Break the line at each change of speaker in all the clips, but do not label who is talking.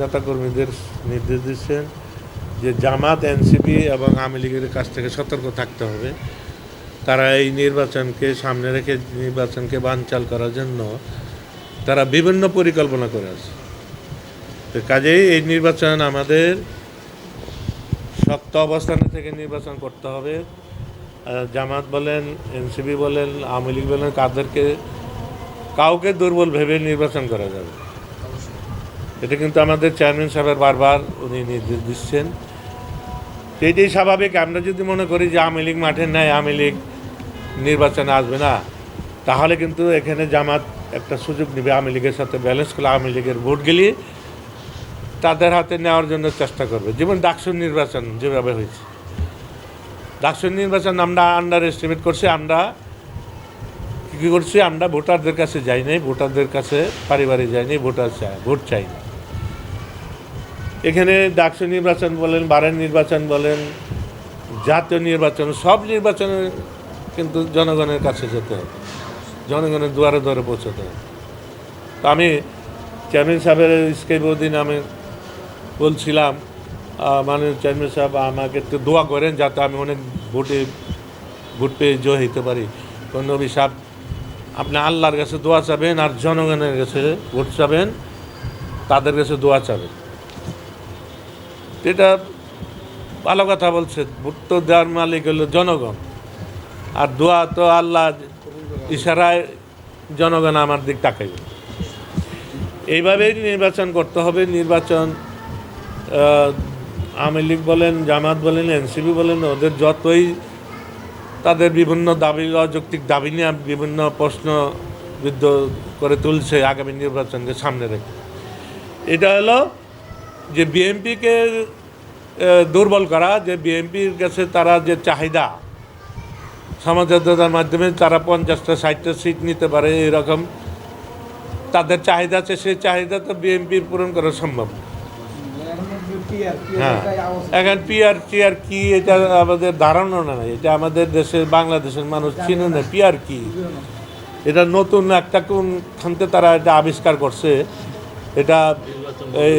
নেতাকর্মীদের নির্দেশ দিচ্ছেন যে জামাত, এনসিপি এবং আওয়ামী লীগের কাছ থেকে সতর্ক থাকতে হবে। তারা এই নির্বাচনকে সামনে রেখে নির্বাচনকে বানচাল করার জন্য তারা বিভিন্ন পরিকল্পনা করে আছে। কাজেই এই নির্বাচন আমাদের শক্ত অবস্থানে থেকে নির্বাচন করতে হবে। জামাত বলেন, এনসিপি বলেন, আওয়ামী লীগ বলেন, কাদেরকে কাউকে দুর্বল ভেবে নির্বাচন করা যাবে। এটা কিন্তু আমাদের চেয়ারম্যান সাহেবের বারবার উনি নির্দেশ দিচ্ছেন। এটাই স্বাভাবিক। আমরা যদি মনে করি যে আওয়ামী লীগ মাঠে নেয় আওয়ামী লীগ নির্বাচনে আসবে না, তাহলে কিন্তু এখানে জামাত একটা সুযোগ নেবে আওয়ামী লীগের সাথে। ব্যালেন্স করে আওয়ামী লীগের ভোট গেলিয়ে তাদের হাতে নেওয়ার জন্য চেষ্টা করবে। যেমন ডাকসুর নির্বাচন যেভাবে হয়েছে। ডাকসুর নির্বাচন আমরা আন্ডার এস্টিমেট করছি, আমরা কী করছি, আমরা ভোটারদের কাছে যাই নাই, ভোটারদের কাছে পারিবারিক যাইনি ভোটার চাই, ভোট চাই না। এখানে ডাকসু নির্বাচন বলেন, বারের নির্বাচন বলেন, জাতীয় নির্বাচন, সব নির্বাচনে কিন্তু জনগণের কাছে যেতে হবে। জনগণের দুয়ারে দুয়ারে পৌঁছতে হবে। তো আমি চেয়ারম্যান সাহেবের স্কেপ আমি বলছিলাম মাননীয় চেয়ারম্যান সাহেব, আমাকে একটু দোয়া করেন যাতে আমি অনেক ভোটে, ভোট পেয়ে জয় হইতে পারি। নবী সাহেব, আপনি আল্লাহর কাছে দোয়া চাবেন আর জনগণের কাছে ভোট চাবেন, তাদের কাছে দোয়া চাবেন। এটা ভালো কথা বলছে ভোট তো দেওয়ার মালিক হলো জনগণ। আর দোয়া তো আল্লাহ ইশারায় জনগণ আমার দিক তাকাইবে। এইভাবেই নির্বাচন করতে হবে, নির্বাচন আওয়ামী লীগ বলেন জামাত বলেন, এনসিপি বলেন, ওদের যতই তাদের বিভিন্ন দাবি, অযৌক্তিক দাবি নিয়ে বিভিন্ন প্রশ্ন বিদ্ধ করে তুলছে আগামী নির্বাচনকে সামনে রেখে। এটা হলো যে বিএনপিকে দুর্বল করা, যে বিএনপির কাছে তারা যে চাহিদা সমাজতার মাধ্যমে তারা পঞ্চাশটা, ষাটটা সিট নিতে পারে, এরকম। তাদের চাহিদা আছে, সেই চাহিদা তো বিএনপির পূরণ করা সম্ভব। এখন পিআর টিআর কি এটা আমাদের ধারণা নাই এটা আমাদের দেশের বাংলাদেশের মানুষ চিনে না। পিআর কি? এটা নতুন একটা কোন খানতে তারা এটা আবিষ্কার করছে। এটা এই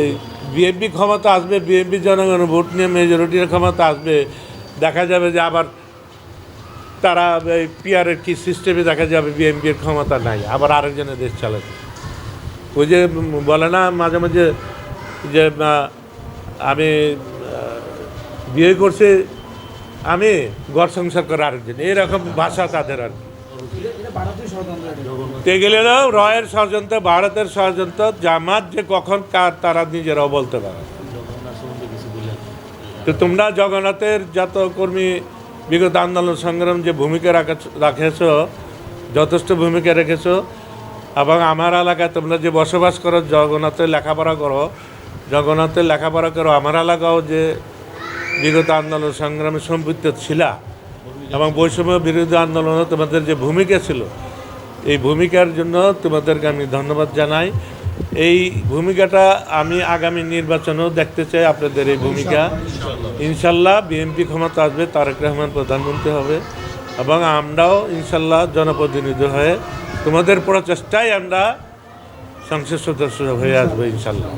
বিএনপি ক্ষমতা আসবে বিএনপি জনগণের ভোট নিয়ে মেজরিটির ক্ষমতা আসবে। দেখা যাবে যে আবার তারা এই পিআরের কি সিস্টেমে দেখা যাবে বিএনপির ক্ষমতা নাই আবার আরেকজনের দেশ চালাবে। ওই যে বলে না মাঝে মাঝে যে আমি বিয়ে করছে, আমি ঘর সংসার করে আরেকজন। এরকম ভাষা তাদের আর কি। গেলে রয়ের ষড়যন্ত্র, ভারতের ষড়যন্ত্র, জামাত যে কখন কার, তারা নিজেরাও বলতে পারে। তো তোমরা জগন্নাথের যত কর্মী, বিগত আন্দোলন সংগ্রাম যে ভূমিকা রাখা- রাখেছ, যথেষ্ট ভূমিকা রেখেছ, এবং আমার এলাকায় তোমরা যে বসবাস করো, জগন্নাথের লেখাপড়া করো জগন্নাথের লেখাপড়া করো আমার এলাকাও যে বিগত আন্দোলন সংগ্রামে সম্পৃক্ত ছিলা এবং বৈষম্য বিরোধী আন্দোলনে তোমাদের যে ভূমিকা ছিল এই ভূমিকার জন্য তোমাদেরকে আমি ধন্যবাদ জানাই। এই ভূমিকাটা আমি আগামী নির্বাচনেও দেখতে চাই আপনাদের এই ভূমিকা। ইনশাল্লাহ বিএনপি ক্ষমতা আসবে তারেক রহমান প্রধানমন্ত্রী হবে এবং আমরাও ইনশাল্লাহ জনপ্রতিনিধি হয়ে তোমাদের প্রচেষ্টায় আমরা সংসদ সদস্য হয়ে আসব ইনশাল্লাহ